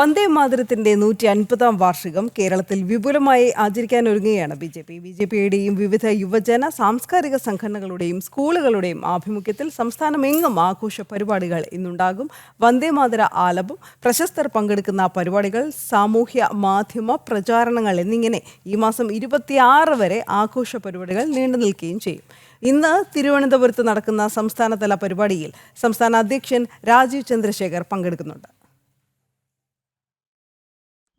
വന്ദേ മാതരത്തിന്റെ നൂറ്റി അൻപതാം വാർഷികം കേരളത്തിൽ വിപുലമായി ആചരിക്കാൻ ഒരുങ്ങുകയാണ് B J P. B J പിയുടെയും വിവിധ യുവജന സാംസ്കാരിക സംഘടനകളുടെയും സ്കൂളുകളുടെയും ആഭിമുഖ്യത്തിൽ സംസ്ഥാനമെങ്ങും ആഘോഷ പരിപാടികൾ ഇന്നുണ്ടാകും. വന്ദേ മാതര ആലപം പ്രശസ്തർ പങ്കെടുക്കുന്ന പരിപാടികൾ സാമൂഹ്യ മാധ്യമ പ്രചാരണങ്ങൾ എന്നിങ്ങനെ ഈ മാസം ഇരുപത്തിയാറ് വരെ ആഘോഷ പരിപാടികൾ നീണ്ടു നിൽക്കുകയും ചെയ്യും. ഇന്ന് തിരുവനന്തപുരത്ത് നടക്കുന്ന സംസ്ഥാനതല പരിപാടിയിൽ സംസ്ഥാന അധ്യക്ഷൻ രാജീവ് ചന്ദ്രശേഖർ പങ്കെടുക്കുന്നുണ്ട്.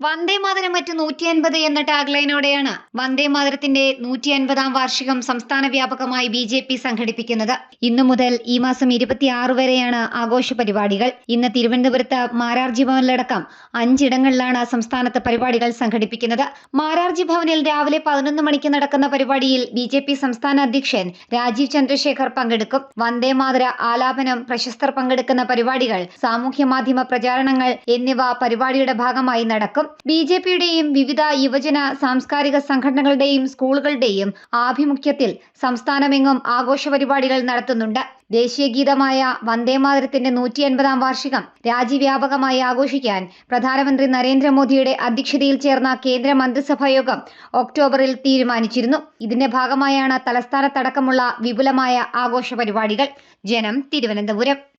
വന്ദേ മാതരം മറ്റു നൂറ്റി അൻപത് എന്ന ടാഗ്ലൈനോടെയാണ് വന്ദേ മാതരത്തിന്റെ നൂറ്റി അൻപതാം വാർഷികം സംസ്ഥാന വ്യാപകമായി ബി ജെ പി സംഘടിപ്പിക്കുന്നത്. ഇന്നു മുതൽ ഈ മാസം ഇരുപത്തിയാറ് വരെയാണ് ആഘോഷ പരിപാടികൾ. ഇന്ന് തിരുവനന്തപുരത്ത് മാരാർജി ഭവനിലടക്കം അഞ്ചിടങ്ങളിലാണ് സംസ്ഥാനത്ത് പരിപാടികൾ സംഘടിപ്പിക്കുന്നത്. മാരാർജി ഭവനിൽ രാവിലെ പതിനൊന്ന് മണിക്ക് നടക്കുന്ന പരിപാടിയിൽ ബി ജെ പി സംസ്ഥാന അധ്യക്ഷൻ രാജീവ് ചന്ദ്രശേഖർ പങ്കെടുക്കും. വന്ദേ മാതര ആലാപനം പ്രശസ്തർ പങ്കെടുക്കുന്ന പരിപാടികൾ സാമൂഹ്യ മാധ്യമ പ്രചാരണങ്ങൾ എന്നിവ പരിപാടിയുടെ ഭാഗമായി നടക്കും. ബി ജെ പിയുടെയും വിവിധ യുവജന സാംസ്കാരിക സംഘടനകളുടെയും സ്കൂളുകളുടെയും ആഭിമുഖ്യത്തിൽ സംസ്ഥാനമെങ്ങും ആഘോഷ പരിപാടികൾ നടത്തുന്നുണ്ട്. ദേശീയ ഗീതമായ വന്ദേമാതരത്തിന്റെ നൂറ്റി എൺപതാം വാർഷികം രാജ്യവ്യാപകമായി ആഘോഷിക്കാൻ പ്രധാനമന്ത്രി നരേന്ദ്രമോദിയുടെ അധ്യക്ഷതയിൽ ചേർന്ന കേന്ദ്ര മന്ത്രിസഭായോഗം ഒക്ടോബറിൽ തീരുമാനിച്ചിരുന്നു. ഇതിന്റെ ഭാഗമായാണ് തലസ്ഥാനത്തടക്കമുള്ള വിപുലമായ ആഘോഷ പരിപാടികൾ ജനം തിരുവനന്തപുരം.